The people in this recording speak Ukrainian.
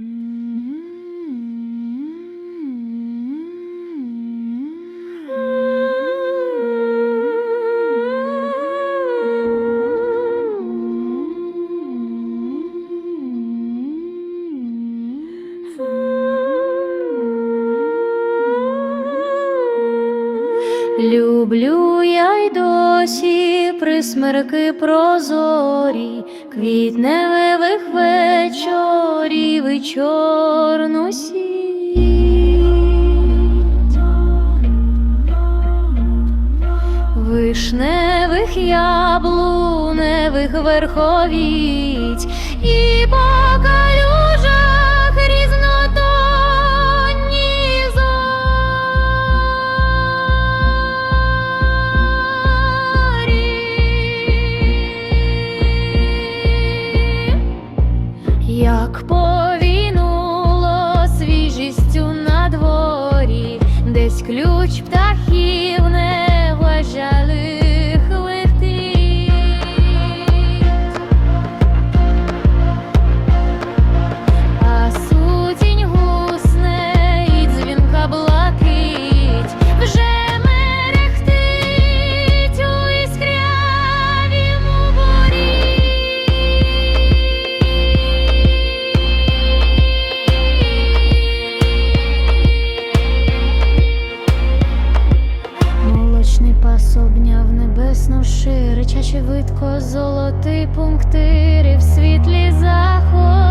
Mm. Люблю я й досі присмерки прозорі, квітневих вечорів і чорну сіть. Вишневих яблуневих верховіть і по Ісус обняв небесну ширича, чи видко золотий пунктирів світлі заход.